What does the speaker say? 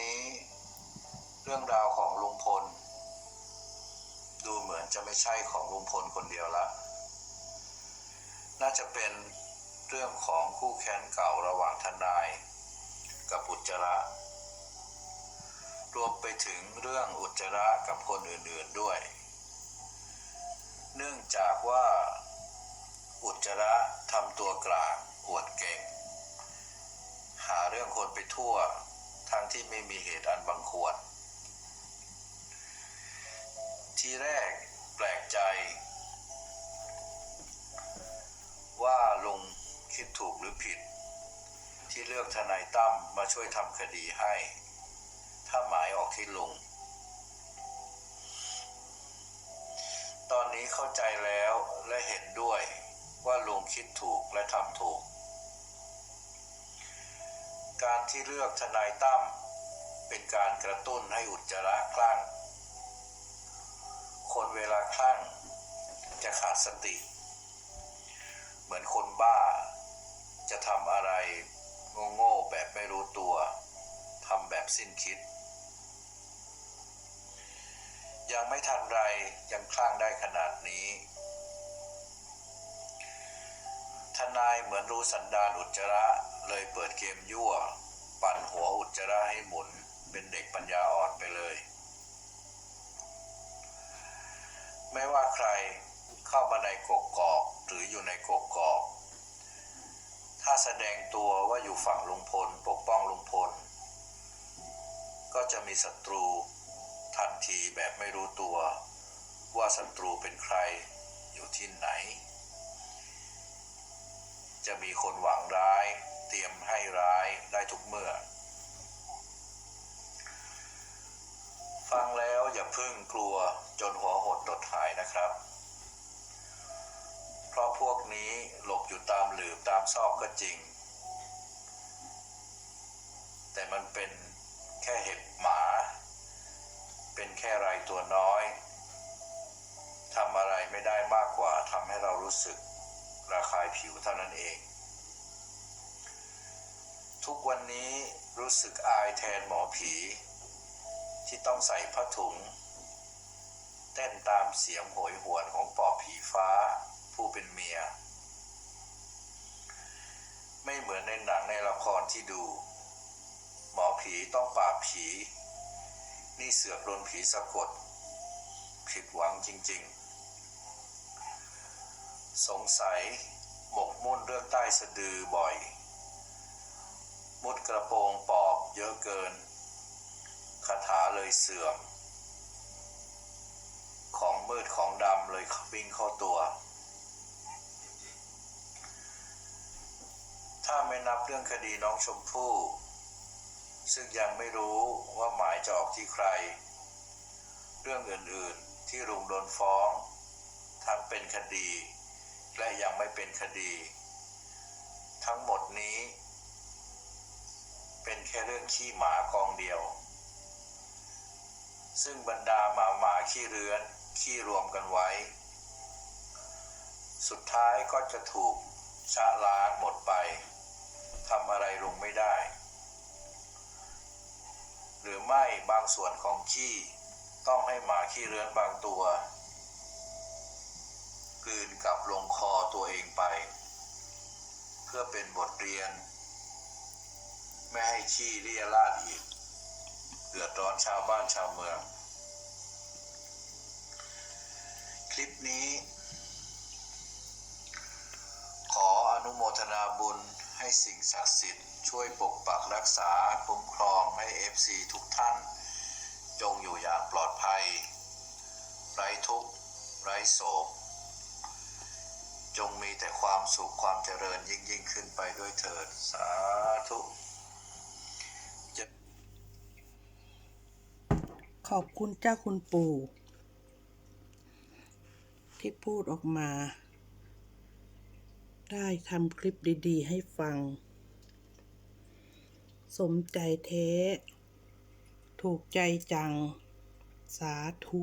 นี้ เรื่องราวของลุงพล ดูเหมือนจะไม่ใช่ของลุงพลคนเดียวละ น่าจะเป็นเรื่องของคู่แค้นเก่าระหว่างทนาย กับอุจจาระ รวมไปถึงเรื่องอุจจาระกับคนอื่นๆด้วย เนื่องจากว่าอุจจาระทำตัวกลางอวดเก่ง หาเรื่องคนไปทั่ว ทั้งที่ไม่มีเหตุอันบังควร ทีแรกแปลกใจ ว่าลุงคิดถูกหรือผิด ที่เลือกทนายตั้มมาช่วยทำคดีให้ ถ้าหมายออกที่ลุง ตอนนี้เข้าใจแล้วและเห็นด้วยว่าลุงคิดถูกและทำถูก การที่เลือกทนายตั้มเป็นการกระตุ้นให้อุจจาระคลั่ง คนเวลาคลั่งจะขาดสติ เหมือนคนบ้า จะทำอะไรโง่ๆแบบไม่รู้ตัวทำแบบสิ้นคิด ยังไม่ทันไรยังคลั่งได้ขนาดนี้ ทนายเหมือนรู้สันดานอุจจาระ เลยเปิดเกมยั่ว ปั่นหัวอุจจาระให้หมุน เป็นเด็กปัญญาอ่อนไปเลย ไม่ว่าใครเข้ามาในกกอกหรืออยู่ในกกอก ถ้าแสดงตัวว่าอยู่ฝั่งลุงพลปกป้องลุงพล ก็จะมีศัตรูทันทีแบบไม่รู้ตัว ว่าศัตรูเป็นใครอยู่ที่ไหน จะมีคนหวังร้าย ตรียมให้ร้ายได้ทุกเมื่อ ฟังแล้วอย่าพึ่งกลัวจนหัวหดตดหายนะครับ เพราะพวกนี้หลบอยู่ตามหลืบตามซอกก็จริง แต่มันเป็นแค่เห็บหมา เป็นแค่ไรตัวน้อยทำอะไรไม่ได้มากกว่าทำให้เรารู้สึกระคายผิวเท่านั้นเอง ทุกวันนี้รู้สึกอายแทนหมอผี ที่ต้องใส่ผ้าถุง เต้นตามเสียงโหยหวนของปอบผีฟ้าผู้เป็นเมีย ไม่เหมือนในหนังในละครที่ดู หมอผีต้องปราบผี นี่เสือกโดนผีสะกด ผิดหวังจริงๆ สงสัยหมกมุ่นเรื่องใต้สะดือบ่อย มุดกระโปรงปอบเยอะเกินคาถาเลยเสื่อม ของมืดของดำเลยวิ่งเข้าตัว ถ้าไม่นับเรื่องคดีน้องชมพู่ ซึ่งยังไม่รู้ว่าหมายจะออกที่ใคร เรื่องอื่นๆที่ลุงโดนฟ้อง ทั้งเป็นคดี และยังไม่เป็นคดี ทั้งหมดนี้ เป็นแค่เรื่องขี้หมากองเดียว ซึ่งบรรดาหมาหมาขี้เรือนขี้รวมกันไว้ สุดท้ายก็จะถูกชะล้างหมดไปทำอะไรลงไม่ได้ หรือไม่บางส่วนของขี้ต้องให้หมาขี้เรือนบางตัวกลืนกลับลงคอตัวเองไป เพื่อเป็นบทเรียน ไม่ให้ขี้เรียราดอีกเดือดร้อนชาวบ้านชาวเมือง คลิปนี้ ขออนุโมทนาบุญให้สิ่งศักดิ์สิทธิ์ช่วยปกปักรักษาคุ้มครองให้ FC ทุกท่าน จงอยู่อย่างปลอดภัย ไร้ทุกข์ ไร้โศก จงมีแต่ความสุขความเจริญยิ่งยิ่งขึ้นไปด้วยเถิด สาธุ อบคุณเจ้าคุณปู่ ที่พูดออกมา ได้ทำคลิปดีๆ ให้ฟัง สมใจเท ถูกใจจัง สาธุ